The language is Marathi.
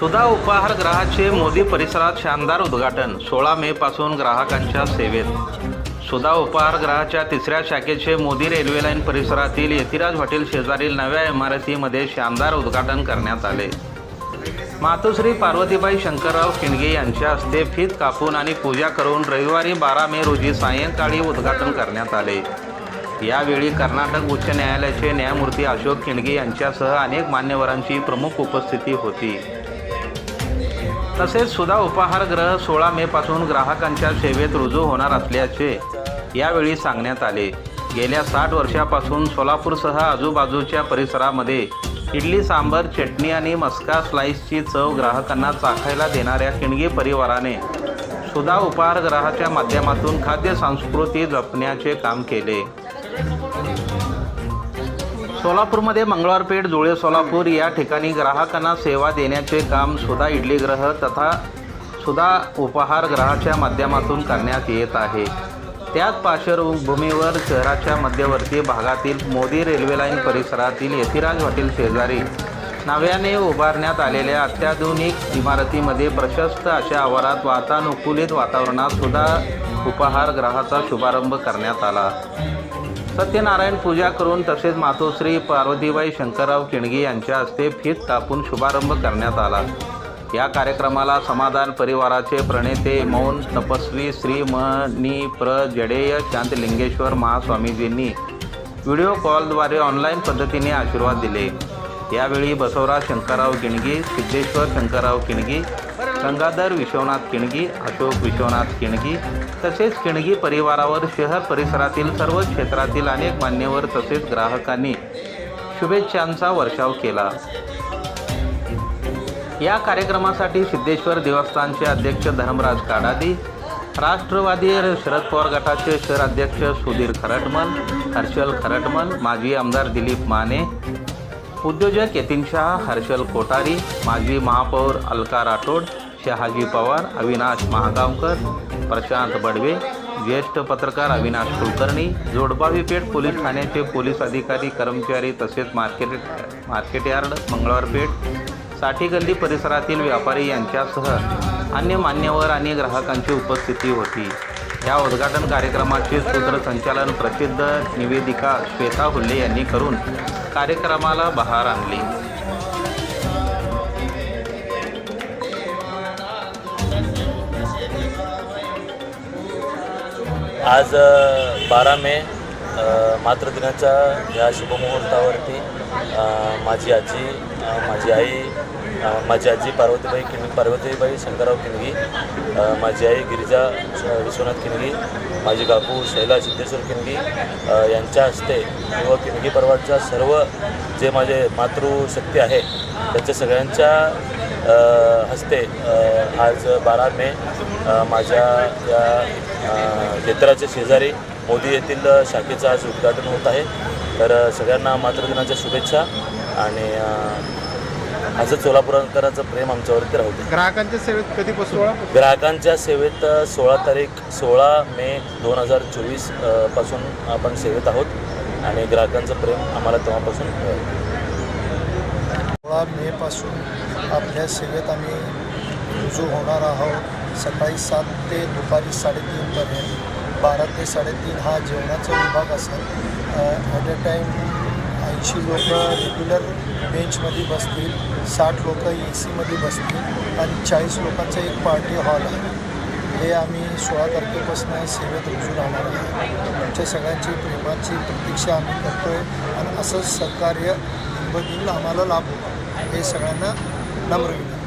सुधा उपाहारगृहाचे मोदी परिसरात शानदार उद्घाटन सोळा मे पासून ग्राहकांच्या सेवेत. सुधा उपाहारगृहाच्या तिसऱ्या शाखेचे मोदी रेल्वे लाईन परिसरातील यतिराज हॉटेल शेजारील नव्या इमारतीमध्ये शानदार उद्घाटन करण्यात आले. मातोश्री पार्वतीबाई शंकरराव खिंडगे यांच्या हस्ते फीत कापून आणि पूजा करून रविवारी बारा मे रोजी सायंकाळी उद्घाटन करण्यात आले. यावेळी कर्नाटक उच्च न्यायालयाचे न्यायमूर्ती अशोक खिंडगे यांच्यासह अनेक मान्यवरांची प्रमुख उपस्थिती होती. तसेच सुधा उपाहारगृह सोळा मे पासून ग्राहकांच्या सेवेत रुजू होणार असल्याचे यावेळी सांगण्यात आले. गेल्या साठ वर्षापासून सोलापूरसह आजूबाजूच्या परिसरामध्ये इडली सांबर चटणी आणि मस्का स्लाईसची चव ग्राहकांना चाखायला देणाऱ्या किणगी परिवाराने सुधा उपाहारगृहाच्या माध्यमातून खाद्य संस्कृती जपण्याचे काम केले. सोलापूरमध्ये मंगळवारपेठ जुळे सोलापूर या ठिकाणी ग्राहकांना सेवा देण्याचे काम सुधा इडलीगृह तथा सुधा उपहारगृहाच्या माध्यमातून करण्यात येत आहे. त्याच पार्श्वभूमीवर शहराच्या मध्यवर्ती भागातील मोदी रेल्वे लाईन परिसरातील यथिराज हॉटेल शेजारी नव्याने उभारण्यात आलेल्या अत्याधुनिक इमारतीमध्ये प्रशस्त अशा आवारात वातानुकूलित वातावरणात सुधा उपहारगृहाचा शुभारंभ करण्यात आला. सत्यनारायण पूजा करून तसेच मातोश्री पार्वतीबाई शंकरराव किणगी यांच्या हस्ते फीत कापून शुभारंभ करण्यात आला. या कार्यक्रमाला समाधान परिवाराचे प्रणेते मौन तपस्वी श्री मनी प्र. जडेय शांतलिंगेश्वर महास्वामीजींनी व्हिडिओ कॉलद्वारे ऑनलाईन पद्धतीने आशीर्वाद दिले. यावेळी बसवराज शंकरराव किणगी सिद्धेश्वर शंकरराव किणगी गंगाधर विश्वनाथ किणगी अशोक विश्वनाथ किणगी तसेच किणगी परिवारावर शहर परिसरातील सर्व क्षेत्रातील अनेक मान्यवर तसेच ग्राहकांनी शुभेच्छांचा वर्षाव केला. या कार्यक्रमासाठी सिद्धेश्वर देवस्थानचे अध्यक्ष धर्मराज काडादी राष्ट्रवादी शरद पवार गटाचे शहराध्यक्ष सुधीर खरटमल हर्षल खरटमल माजी आमदार दिलीप माने उद्योजक यतीन शाह हर्षल कोठारी माजी महापौर अलका राठोड शहाजी पवार अविनाश महागावकर प्रशांत बडवे ज्येष्ठ पत्रकार अविनाश कुलकर्णी जोडबावी पेठ पोलीस ठाण्याचे पोलीस अधिकारी कर्मचारी तसेच मार्केट मार्केट यार्ड मंगळवारपेठसाठी गल्ली परिसरातील व्यापारी यांच्यासह अन्य मान्यवर आणि ग्राहकांची उपस्थिती होती. या उद्घाटन कार्यक्रमाचे सूत्रसंचालन प्रसिद्ध निवेदिका श्वेता हुल्ले यांनी करून कार्यक्रमाला बहार आणली. आज बारा मे मातृदिनाच्या या शुभमुहूर्तावरती माझी आजी माझी आई माझी आजी पार्वतीबाई किन पार्वतीबाई शंकरराव किनगी माझी आई गिरिजा विश्वनाथ किनगी माझी काकू शैला सिद्धेश्वर किनगी यांच्या हस्ते व किनगी परिवारच्या सर्व जे माझे मातृशक्ती आहे त्याच्या सगळ्यांच्या हस्ते आज बारा मे माझ्या या क्षेत्राच्या शेजारी मोदी येथील शाखेचं आज उद्घाटन होत आहे. तर सगळ्यांना मातृदिनाच्या शुभेच्छा आणि असंच सोलापूरकरांचं प्रेम आमच्यावरती राहू दे. ग्राहकांच्या सेवेत कधीपासून ग्राहकांच्या सेवेत सोळा तारीख सोळा मे दोन हजार चोवीसपासून आपण सेवेत आहोत आणि ग्राहकांचं प्रेम आम्हाला तेव्हापासून. सोळा मेपासून आपल्या सेवेत आम्ही रुजू होणार आहोत. सकाळी सात ते दुपारी साडेतीनपर्यंत बारा ते साडेतीन हा जेवणाचा विभाग असेल. ॲट अ टाईम ऐंशी लोक रेग्युलर बेंचमध्ये बसतील साठ लोक ए सीमध्ये बसतील आणि चाळीस लोकांचा एक पार्टी हॉल आहे. हे आम्ही सोळा तारखेपासून सेवेत रुजू राहणार आहे तुमच्या सगळ्यांची प्रेमाची प्रतीक्षा आम्ही करतो आहे आणि असंच सहकार्य दिन आम्हाला लाभ. हे सगळ्यांना नम्र विनंती.